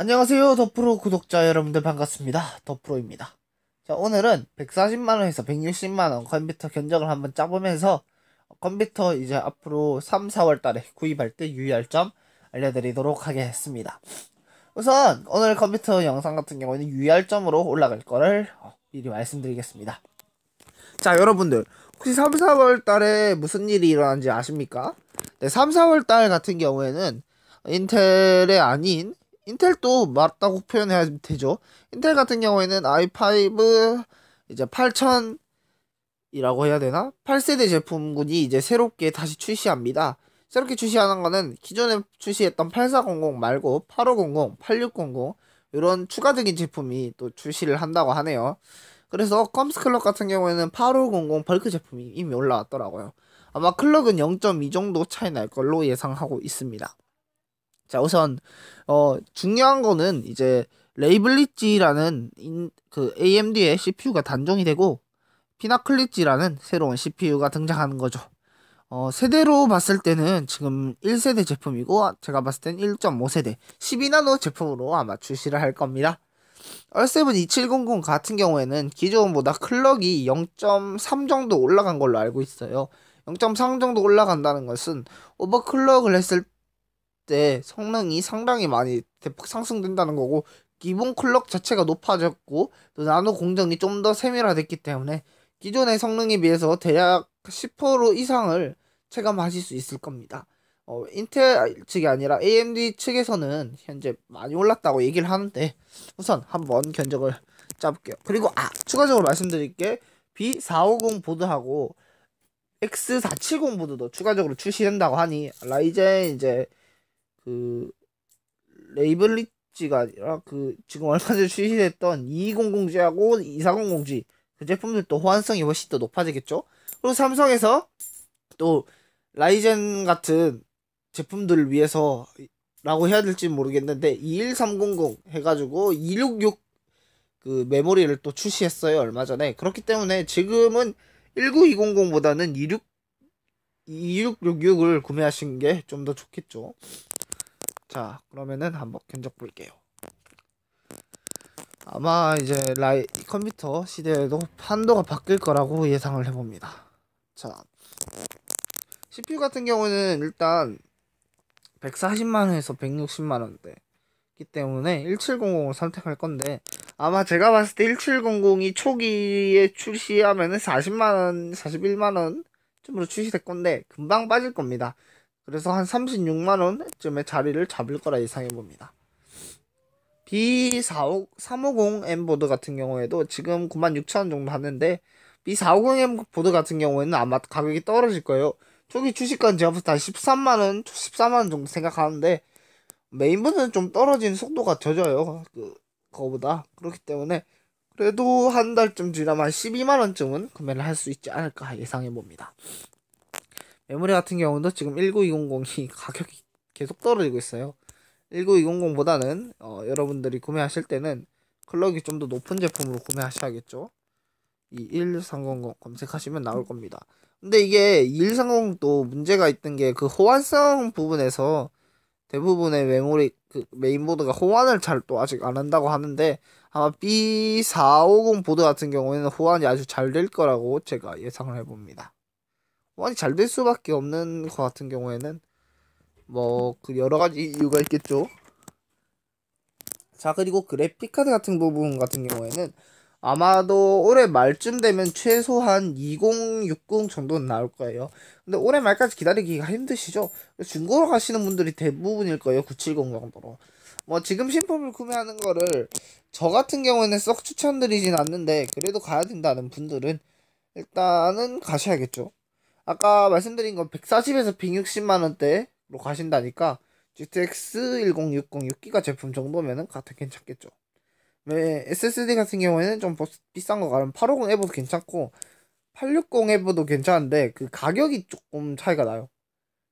안녕하세요 더프로 구독자 여러분들 반갑습니다. 더프로입니다. 자 오늘은 140만원에서 160만원 컴퓨터 견적을 한번 짜보면서 컴퓨터 이제 앞으로 3, 4월 달에 구입할 때 유의할 점 알려드리도록 하겠습니다. 우선 오늘 컴퓨터 영상 같은 경우에는 유의할 점으로 올라갈 거를 어, 미리 말씀드리겠습니다. 자 여러분들 혹시 3, 4월 달에 무슨 일이 일어난지 아십니까? 네, 3, 4월 달 같은 경우에는 인텔의 아닌 인텔도 맞다고 표현해야 되죠. 인텔 같은 경우에는 i5 이제 8000 이라고 해야 되나? 8세대 제품군이 이제 새롭게 다시 출시합니다. 새롭게 출시하는 거는 기존에 출시했던 8400 말고 8500, 8600 이런 추가적인 제품이 또 출시를 한다고 하네요. 그래서 컴스클럭 같은 경우에는 8500 벌크 제품이 이미 올라왔더라고요. 아마 클럭은 0.2 정도 차이 날 걸로 예상하고 있습니다. 자, 우선 어 중요한 거는 이제 레이블리지라는 인, 그 AMD의 CPU가 단종이 되고 피나클리지라는 새로운 CPU가 등장하는 거죠. 어, 세대로 봤을 때는 지금 1세대 제품이고 제가 봤을 땐 1.5세대 12나노 제품으로 아마 출시를 할 겁니다. 얼세븐 2700 같은 경우에는 기존보다 클럭이 0.3 정도 올라간 걸로 알고 있어요. 0.3 정도 올라간다는 것은 오버클럭을 했을 때 성능이 상당히 많이 대폭 상승된다는 거고 기본 클럭 자체가 높아졌고 또 나노 공정이 좀 더 세밀화됐기 때문에 기존의 성능에 비해서 대략 10% 이상을 체감하실 수 있을 겁니다. 어, 인텔 측이 아니라 AMD 측에서는 현재 많이 올랐다고 얘기를 하는데 우선 한번 견적을 짜볼게요. 그리고 아 추가적으로 말씀드릴 게 B450 보드하고 X470 보드도 추가적으로 출시된다고 하니 라이젠 이제 그 레이블리지가 아니라 그 지금 얼마 전에 출시됐던 2200G하고 2400G 그 제품들도 호환성이 훨씬 더 높아지겠죠. 그리고 삼성에서 또 라이젠 같은 제품들을 위해서 라고 해야 될지 모르겠는데 21300 해가지고 266 그 메모리를 또 출시했어요 얼마 전에 그렇기 때문에 지금은 19200보다는 26 2666을 구매하신 게 좀 더 좋겠죠 자 그러면은 한번 견적 볼게요. 아마 이제 라이 컴퓨터 시대에도 판도가 바뀔 거라고 예상을 해봅니다. 자 CPU 같은 경우는 일단 140만원에서 160만원대 기 때문에 1700을 선택할 건데 아마 제가 봤을 때 1700이 초기에 출시하면은 40만원 41만원 쯤으로 출시될 건데 금방 빠질 겁니다 그래서 한 36만원쯤에 자리를 잡을 거라 예상해 봅니다. B350M 보드 같은 경우에도 지금 96,000원 정도 하는데 B450M 보드 같은 경우에는 아마 가격이 떨어질 거예요. 초기 주식권 제가 봤을 때 13만원, 14만원 정도 생각하는데 메인보드는 좀 떨어지는 속도가 젖어요. 그, 거보다. 그렇기 때문에 그래도 한 달쯤 지나면 12만원쯤은 구매를 할 수 있지 않을까 예상해 봅니다. 메모리 같은 경우도 지금 19200이 가격이 계속 떨어지고 있어요. 19200보다는 어, 여러분들이 구매하실 때는 클럭이 좀 더 높은 제품으로 구매하셔야겠죠. 이11300 검색하시면 나올 겁니다. 근데 이게 2130도 문제가 있던 게 그 호환성 부분에서 대부분의 메모리 그 메인보드가 호환을 잘 또 아직 안 한다고 하는데 아마 B450 보드 같은 경우에는 호환이 아주 잘 될 거라고 제가 예상을 해봅니다. 많이 잘 될 수밖에 없는 것 같은 경우에는 뭐 그 여러 가지 이유가 있겠죠. 자 그리고 그래픽 카드 같은 부분 같은 경우에는 아마도 올해 말쯤 되면 최소한 2060 정도는 나올 거예요. 근데 올해 말까지 기다리기가 힘드시죠? 중고로 가시는 분들이 대부분일 거예요. 970 정도로. 뭐 지금 신품을 구매하는 거를 저 같은 경우에는 썩 추천드리진 않는데 그래도 가야 된다는 분들은 일단은 가셔야겠죠. 아까 말씀드린 건 140에서 160만 원대로 가신다니까 GTX 1060 6기가 제품 정도면은 가격 괜찮겠죠. 네, SSD 같은 경우에는 좀 비싼 거 가면 850 에버도 괜찮고 860 에버도 괜찮은데 그 가격이 조금 차이가 나요.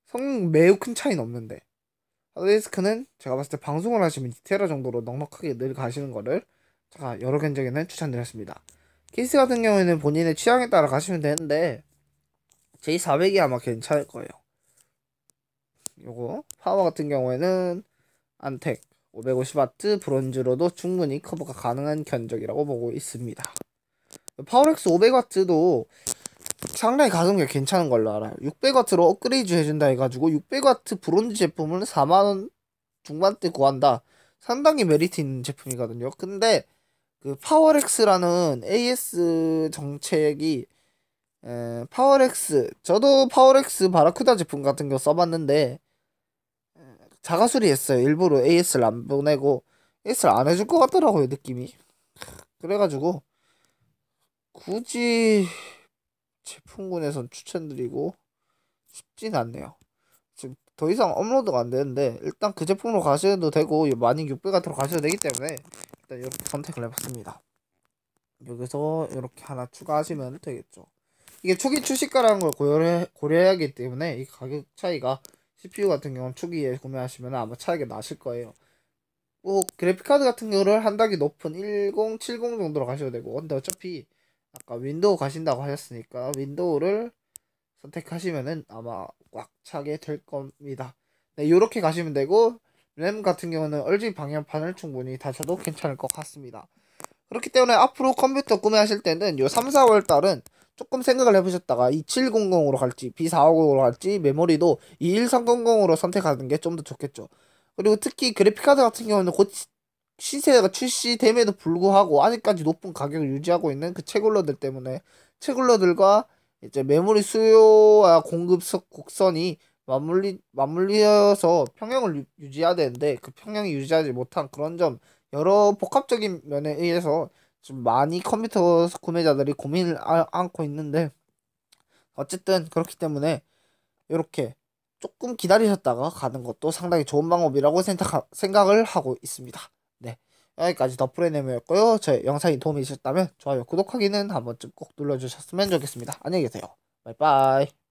성능 매우 큰 차이는 없는데 하드디스크는 제가 봤을 때 방송을 하시면 2테라 정도로 넉넉하게 늘 가시는 거를 제가 여러 견적에는 추천드렸습니다. 케이스 같은 경우에는 본인의 취향에 따라 가시면 되는데 J400이 아마 괜찮을 거예요. 요거 파워 같은 경우에는 안텍 550W 브론즈로도 충분히 커버가 가능한 견적이라고 보고 있습니다. 파워렉스 500W도 상당히 가성비가 괜찮은 걸로 알아요. 600W로 업그레이드 해준다 해가지고 600W 브론즈 제품을 4만원 중반대 구한다. 상당히 메리트 있는 제품이거든요. 근데 그 파워렉스라는 AS 정책이 에, 파워렉스 저도 파워렉스 바라쿠다 제품 같은 거 써봤는데 에, 자가 수리했어요. 일부러 AS를 안 보내고 AS를 안 해줄 것 같더라고요 느낌이. 그래가지고 굳이 제품군에선 추천드리고 싶진 않네요. 지금 더 이상 업로드가 안 되는데 일단 그 제품으로 가셔도 되고 마닝 600 같은 거 가셔도 되기 때문에 일단 이렇게 선택을 해봤습니다. 여기서 이렇게 하나 추가하시면 되겠죠. 이게 초기 출시가라는 걸 고려해, 고려해야 하기 때문에 이 가격 차이가 CPU 같은 경우는 초기에 구매하시면 아마 차이가 나실 거예요. 뭐 그래픽카드 같은 경우를 한 단계 높은 1070 정도로 가셔도 되고 근데 어차피 아까 윈도우 가신다고 하셨으니까 윈도우를 선택하시면은 아마 꽉 차게 될 겁니다. 네, 이렇게 가시면 되고 램 같은 경우는 LG 방향판을 충분히 다셔도 괜찮을 것 같습니다. 그렇기 때문에 앞으로 컴퓨터 구매하실 때는 요 3, 4월 달은 조금 생각을 해보셨다가 2700으로 갈지 B450으로 갈지 메모리도 21300으로 선택하는 게 좀 더 좋겠죠. 그리고 특히 그래픽카드 같은 경우는 곧 시세가 출시됨에도 불구하고 아직까지 높은 가격을 유지하고 있는 그 채굴러들 때문에 채굴러들과 이제 메모리 수요와 공급 곡선이 맞물리 맞물려서 평형을 유, 유지해야 되는데 그 평형이 유지하지 못한 그런 점 여러 복합적인 면에 의해서 좀 많이 컴퓨터 구매자들이 고민을 아, 안고 있는데 어쨌든 그렇기 때문에 이렇게 조금 기다리셨다가 가는 것도 상당히 좋은 방법이라고 생각, 생각을 하고 있습니다. 네. 여기까지 더프레네모였고요. 저 영상이 도움이 되셨다면 좋아요, 구독하기는 한 번쯤 꼭 눌러주셨으면 좋겠습니다. 안녕히 계세요. 바이바이.